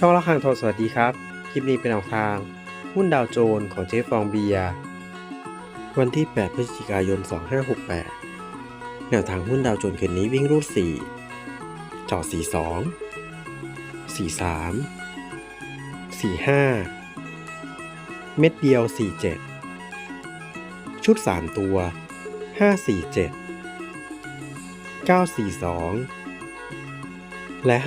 ช่องละครังทองสวัสดีครับ คลิปนี้เป็นแนวทาง หุ้นดาวโจนส์ของเจ๊ฟองเบียวันที่ 8 พฤศจิกายน 2568 แนวทางหุ้นดาวโจนส์คืนนี้วิ่งรูด 4 จอ42 43 45 เม็ดเดียว 47 ชุด 3 ตัว 547 942 และ 543